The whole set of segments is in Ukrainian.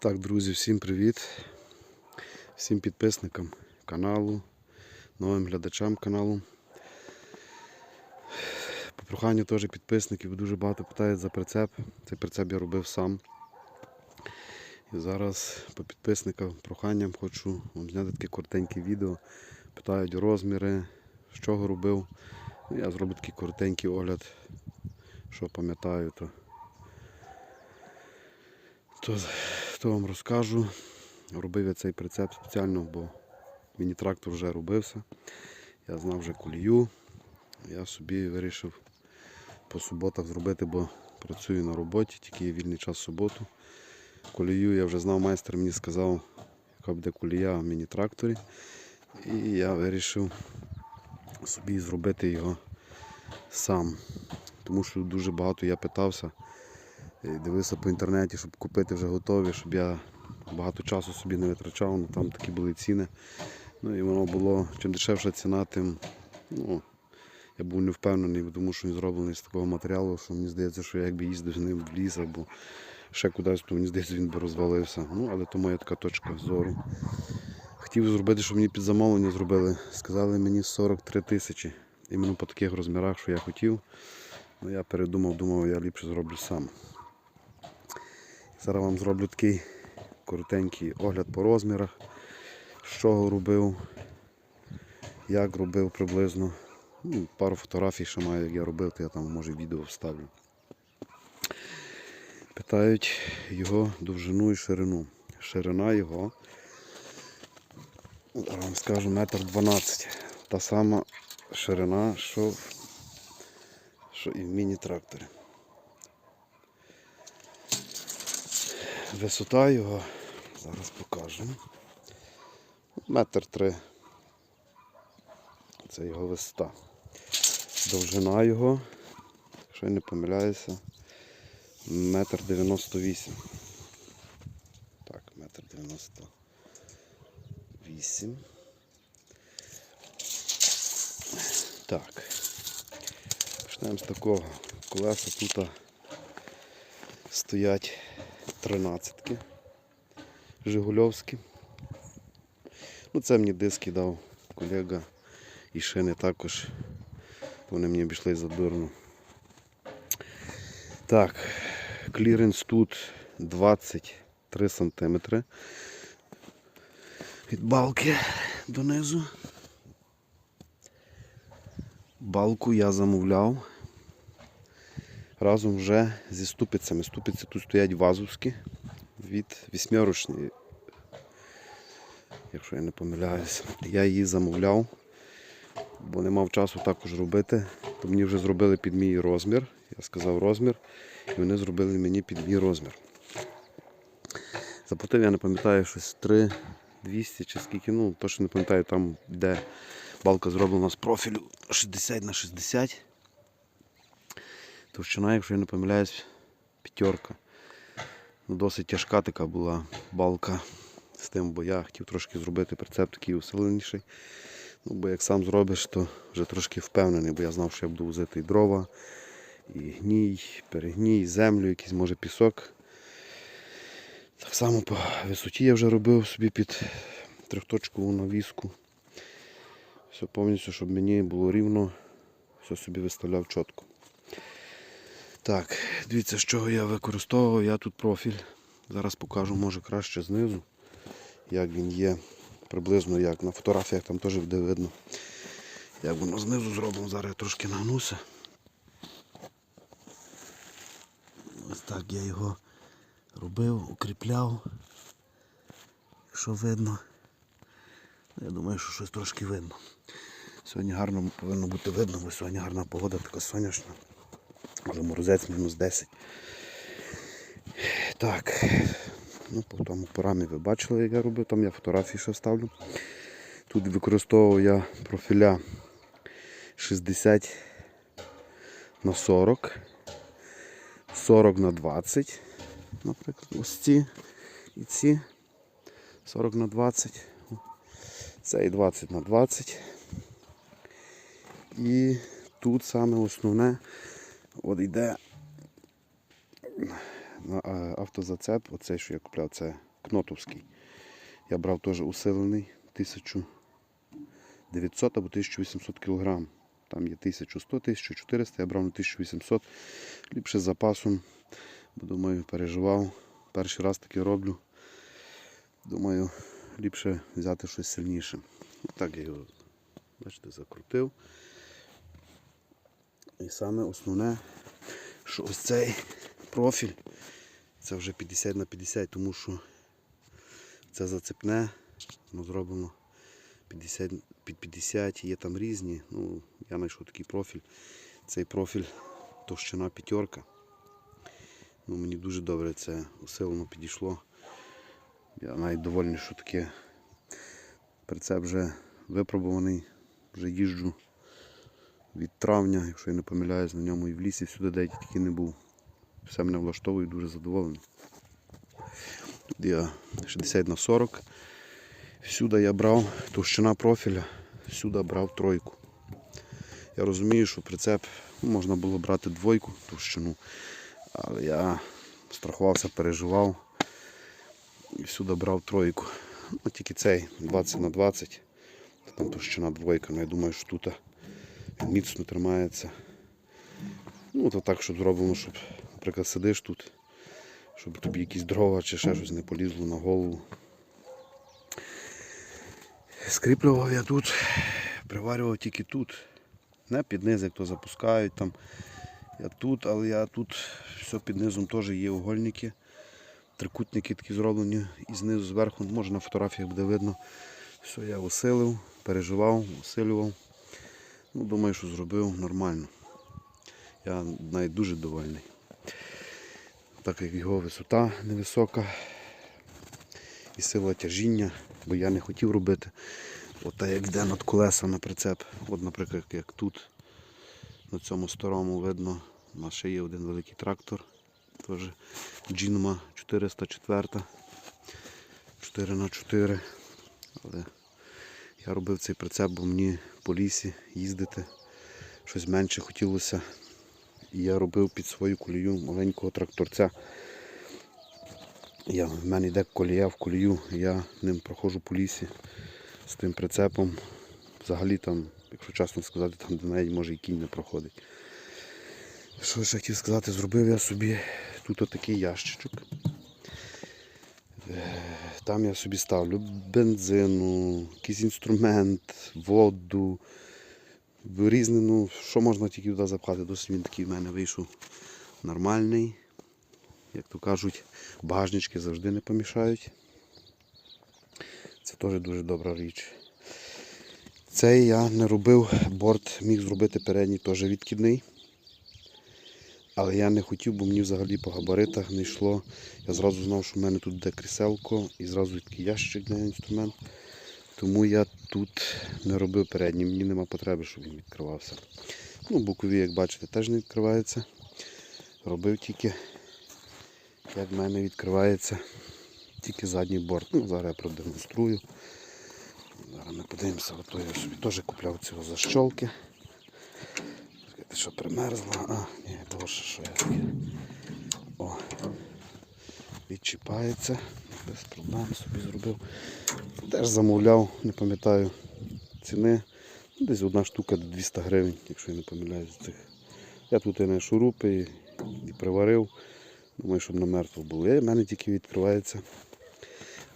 Так, друзі, всім привіт. Всім підписникам каналу, новим глядачам каналу. По проханню теж підписників дуже багато питають за прицеп. Цей прицеп я робив сам. І зараз по підписникам проханням хочу вам зняти таке коротеньке відео. Питають розміри, з чого робив. Я зроблю такий коротенький огляд, що пам'ятаю, то, то, то вам розкажу. Робив я цей прицеп спеціально, бо міні-трактор вже робився. Я знав вже колію. Я собі вирішив по суботах зробити, бо працюю на роботі, тільки є вільний час в суботу. Колію я вже знав, майстер мені сказав, яка буде колія в міні-тракторі. І я вирішив собі зробити його сам. Тому що дуже багато я питався, дивився по інтернеті, щоб купити вже готові, щоб я багато часу собі не витрачав, ну там такі були ціни. Ну і воно було, чим дешевша ціна, тим ну, я був не впевнений, тому що він зроблений з такого матеріалу, що мені здається, що я якби їздив з ним в ліс або ще кудись, то мені здається, він би розвалився. Ну, але то моя така точка зору. Хотів зробити, щоб мені під замовлення зробили. Сказали мені 43 тисячі. Іменно по таких розмірах, що я хотів. Ну, я передумав, думав, я ліпше зроблю сам. Зараз вам зроблю такий коротенький огляд по розмірах, чого робив, як робив приблизно. Ну, пару фотографій ще маю, як я робив, то я там може відео вставлю. Питають його довжину і ширину. Ширина його, я вам скажу, метр дванадцять. Та сама ширина, що, що і в міні-тракторі. Висота його, зараз покажу. Метр три. Це його висота. Довжина його, якщо я не помиляюся, метр дев'яносто вісім. Так, метр дев'яносто вісім. Так. Почнемо з такого. Колеса тут стоять тринадцятки Жигульовські. Ну, це мені диски дав колега і шини також. Вони мені обійшли задурно. Так, кліренс тут 23 см від балки донизу. Балку я замовляв разом вже зі ступицями. Ступиці тут стоять вазовські від вісьмірочної, якщо я не помиляюся. Я її замовляв, бо не мав часу також робити. То мені вже зробили під мій розмір. Я сказав розмір, і вони зробили мені під мій розмір. Заплатив, я не пам'ятаю, щось 3 200 чи скільки, ну точно не пам'ятаю, там де балка зроблена з профілю 60 на 60. Товщина, якщо я не помиляюсь, п'ятерка. Ну, досить тяжка така була балка з тим, бо я хотів трошки зробити прицеп такий усиленіший. Ну, бо як сам зробиш, то вже трошки впевнений, бо я знав, що я буду возити і дрова, і гній, перегній, землю, якийсь може пісок. Так само по висоті я вже робив собі під трьохточкову навіску. Все повністю, щоб мені було рівно, все собі виставляв чітко. Так, дивіться, з чого я використовував. Я тут профіль. Зараз покажу, може краще знизу, як він є. Приблизно як. На фотографіях там теж буде видно. Як воно знизу зроблено, зараз я трошки нагнуся. Ось так я його робив, укріпляв. Якщо видно. Я думаю, що щось трошки видно. Сьогодні гарно повинно бути видно, бо сьогодні гарна погода, така сонячна. Може морозець мінус 10. Так. Ну, по тому порамі ви бачили, як я робив, там я фотографії ще вставлю. Тут використовував я профіля 60 на 40, 40 на 20, наприклад, ось ці і ці 40 на 20, це і 20 на 20. І тут саме основне от йде на е, автозацеп, оцей, що я купляв, це Кнотовський. Я брав теж усилений 1900 або 1800 кг. Там є 1100, 1400, я брав на 1800. Ліпше з запасом. Бо думаю, переживав. Перший раз таке роблю. Думаю, ліпше взяти щось сильніше. Так я його, бачите, закрутив. І саме основне, що ось цей профіль, це вже 50 на 50, тому що це зацепне, воно зроблено 50 під 50, є там різні. Ну, я знайшов такий профіль. Цей профіль товщина п'ятерка. Ну, мені дуже добре це усилено підійшло. Я навіть довольний, що таке прицеп вже випробуваний, вже їжджу від травня, якщо я не помиляюсь, на ньому і в лісі всюди, де тільки не був. Все мене влаштовує, дуже задоволений. Тут я 60 на 40. Всюди я брав товщина профіля, всюди брав тройку. Я розумію, що прицеп ну, можна було брати двойку товщину, але я страхувався, переживав і всюди брав тройку. Ну, тільки цей 20 на 20, там товщина двойка, ну я думаю, що тут міцно тримається. Ну, то так, щоб зроблено, щоб, наприклад, сидиш тут, щоб тобі якісь дрова чи ще щось не полізло на голову. Скріплював я тут, приварював тільки тут. Не під низ, як то запускають там. Я тут, але я тут все під низом теж є угольники. Трикутники такі зроблені і знизу зверху, може на фотографіях буде видно. Все я усилив, переживав, усилював. Ну, думаю, що зробив нормально. Я навіть дуже довольний. Так як його висота невисока і сила тяжіння, бо я не хотів робити. От як йде над колеса на прицеп. От, наприклад, як тут на цьому старому видно, у нас ще є один великий трактор. Теж Джінма 404. 4 на 4 Але я робив цей прицеп, бо мені по лісі їздити щось менше хотілося. І я робив під свою колію маленького тракторця. Я, в мене йде колія в колію, я ним проходжу по лісі з тим прицепом. Взагалі там, якщо чесно сказати, там неї може і кінь не проходить. Що ще хотів сказати, зробив я собі тут отакий ящичок. Там я собі ставлю бензину, якийсь інструмент, воду, різне, ну, що можна тільки туди запхати. Досить він такий в мене вийшов нормальний. Як то кажуть, багажнички завжди не помішають. Це теж дуже добра річ. Цей я не робив, борт міг зробити передній теж відкидний. Але я не хотів, бо мені взагалі по габаритах не йшло. Я зразу знав, що в мене тут буде кріселко і зразу такий ящик для інструмент. Тому я тут не робив передній, мені нема потреби, щоб він відкривався. Ну, бокові, як бачите, теж не відкриваються. Робив тільки, як в мене відкривається тільки задній борт. Ну, зараз я продемонструю. Зараз ми подивимося, ото я собі теж купляв цього защолки. Ти що примерзла? А, ні, боже, що я таке. О, відчіпається. Без проблем собі зробив. Теж замовляв, не пам'ятаю ціни. Ну, Десь одна штука до 200 гривень, якщо я не помиляюсь цих. Я тут і на шурупи і, і приварив. Думаю, щоб на мертво було. В мене тільки відкривається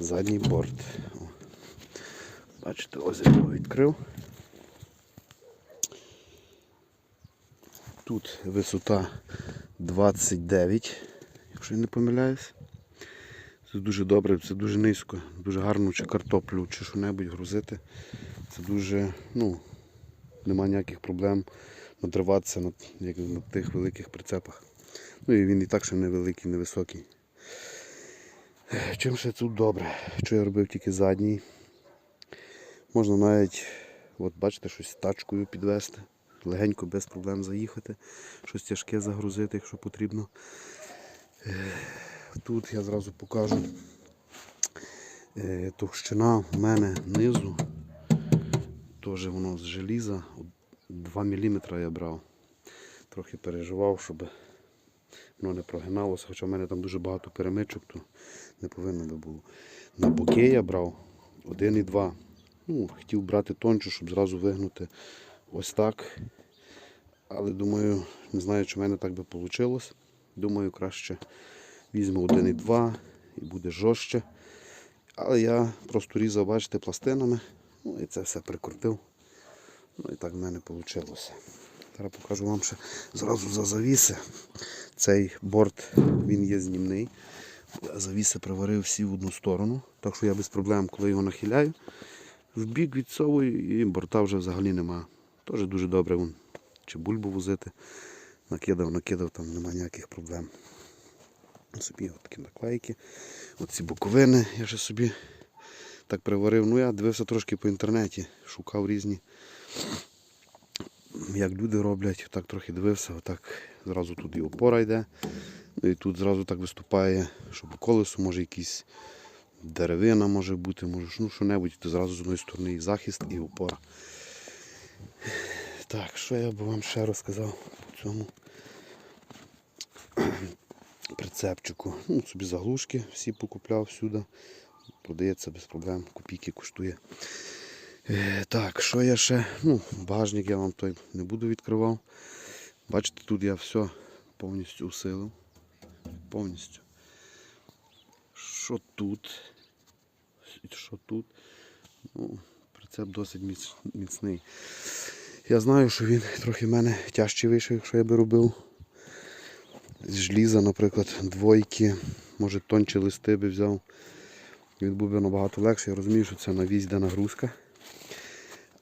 задній борт. Бачите, ось я його відкрив. Тут висота 29, якщо я не помиляюсь. Це дуже добре, це дуже низько, дуже гарно чи картоплю, чи що-небудь грузити. Це дуже, ну, нема ніяких проблем надриватися на, як на тих великих прицепах. Ну і він і так ще невеликий, невисокий. Чим ще тут добре? Що я робив тільки задній. Можна навіть, от бачите, щось тачкою підвести, легенько без проблем заїхати, щось тяжке загрузити, якщо потрібно. Тут я зразу покажу е, товщина в мене низу. Теж воно з желіза. 2 мм я брав. Трохи переживав, щоб воно не прогиналося, хоча в мене там дуже багато перемичок, то не повинно би було. На боки я брав 1,2. Ну, хотів брати тонче, щоб зразу вигнути ось так. Але думаю, не знаю, чи в мене так би вийшло. Думаю, краще візьму 1,2 і буде жорстче. Але я просто різав, бачите, пластинами. Ну і це все прикрутив. Ну і так в мене вийшло. Зараз покажу вам ще зразу за завіси. Цей борт він є знімний. Я завіси приварив всі в одну сторону. Так що я без проблем, коли його нахиляю, в бік відсовую і борта вже взагалі нема. Теж дуже добре вон, чи бульбу возити. Накидав, накидав, там нема ніяких проблем. Собі от такі наклейки. Оці боковини я ще собі так приварив. Ну я дивився трошки по інтернеті, шукав різні, як люди роблять, так трохи дивився, отак зразу тут і опора йде. Ну і тут зразу так виступає, що по колесу може якісь деревина може бути, може ну, що-небудь, то зразу з одної сторони і захист, і опора. Так, що я би вам ще розказав по цьому прицепчику. Ну, собі заглушки всі покупляв всюди. Продається без проблем, копійки коштує. Е, так, що я ще? Ну, багажник я вам той не буду відкривав. Бачите, тут я все повністю усилив. Повністю. Що тут? Що тут? Ну, прицеп досить міцний. Я знаю, що він трохи в мене тяжчий вийшов, якщо я би робив з желіза, наприклад, двойки, може тончі листи би взяв. Він був би набагато легше. Я розумію, що це на вісь нагрузка.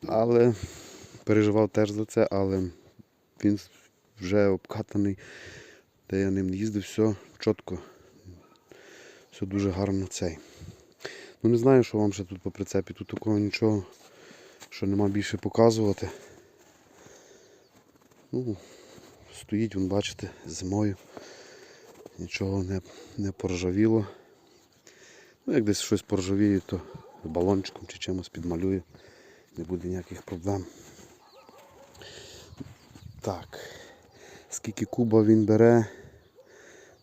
Але переживав теж за це, але він вже обкатаний, де я ним їздив, все чітко. Все дуже гарно цей. Ну не знаю, що вам ще тут по прицепі. Тут такого нічого, що нема більше показувати. Ну, стоїть, вон, бачите, зимою. Нічого не, не поржавіло. Ну, як десь щось поржавіє, то балончиком чи чимось підмалюю. Не буде ніяких проблем. Так. Скільки куба він бере.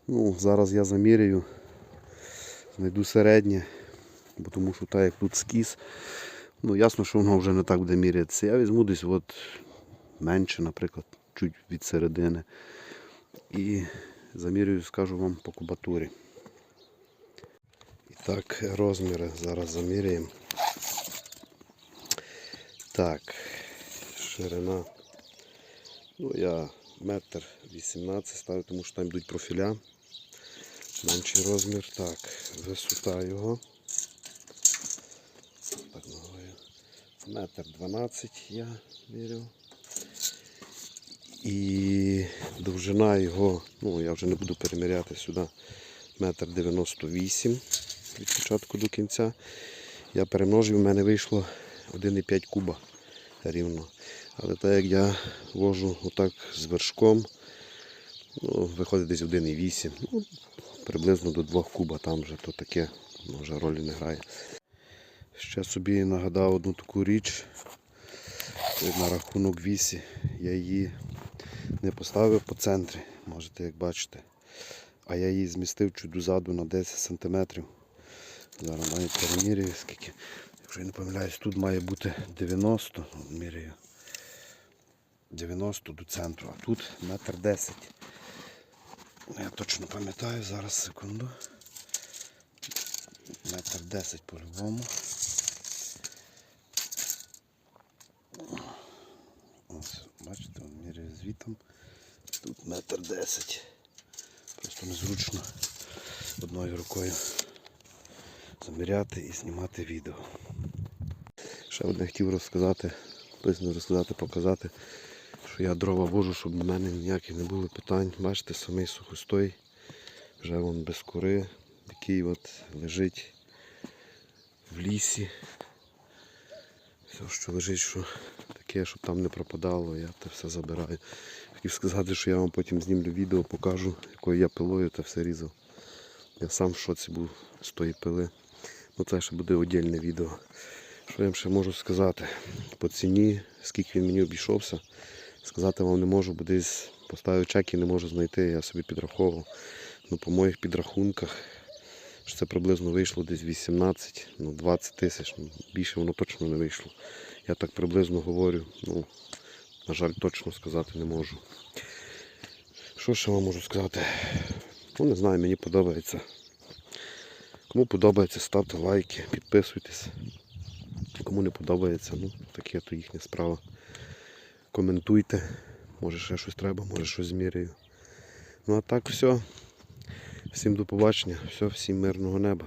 Ну, зараз я заміряю. Знайду середнє, бо тому що так як тут скіс. Ну, ясно, що воно вже не так буде мірятися. Я візьму десь от менше, наприклад, чуть від середини. І замірюю, скажу вам по кубатурі. І так, розміри зараз заміряємо. Так, ширина. Ну, я метр 18 ставлю, тому що там йдуть профіля. Менший розмір. Так, висота його. Так. Метр 12 я міряв. І довжина його, ну я вже не буду переміряти сюди, метр 98 від початку до кінця. Я перемножив, в мене вийшло 1,5 куба рівно. Але так як я вожу отак з вершком, ну, виходить десь 1,8. Ну, приблизно до 2 куба там вже то таке, вже ролі не грає. Ще собі нагадав одну таку річ на рахунок вісі. Я її не поставив по центрі, можете як бачите. А я її змістив чуть дозаду на 10 см. Зараз навіть перемірюю скільки. Якщо я не помиляюсь, тут має бути 90, міряю. 90 до центру, а тут метр 10. Я точно пам'ятаю, зараз секунду. Метр 10 по-любому. Ось, бачите, он звітом. Тут метр 10. Просто незручно одною рукою заміряти і знімати відео. Ще одне хотів розказати, писано розказати, показати, що я дрова вожу, щоб в мене ніяких не було питань. Бачите, самий сухостой, вже вон без кори, такий от лежить в лісі. Все, що лежить, що таке, щоб там не пропадало, я це все забираю. Хотів сказати, що я вам потім знімлю відео, покажу, якою я пилою це все різав. Я сам в шоці був з тої пили. Ну це ще буде окреме відео. Що я вам ще можу сказати? По ціні, скільки він мені обійшовся, сказати вам не можу, бо десь Поставив чек і не можу знайти, я собі підраховував. Ну, по моїх підрахунках, що це приблизно вийшло десь 18, ну 20 тисяч. Ну, більше воно точно не вийшло. Я так приблизно говорю, ну, на жаль, точно сказати не можу. Що ще вам можу сказати? Ну, не знаю, мені подобається. Кому подобається, ставте лайки, підписуйтесь. Кому не подобається, ну, таке то їхня справа. Коментуйте. Може ще щось треба, може щось зміряю. Ну а так все. Всім до побачення, все, всім мирного неба.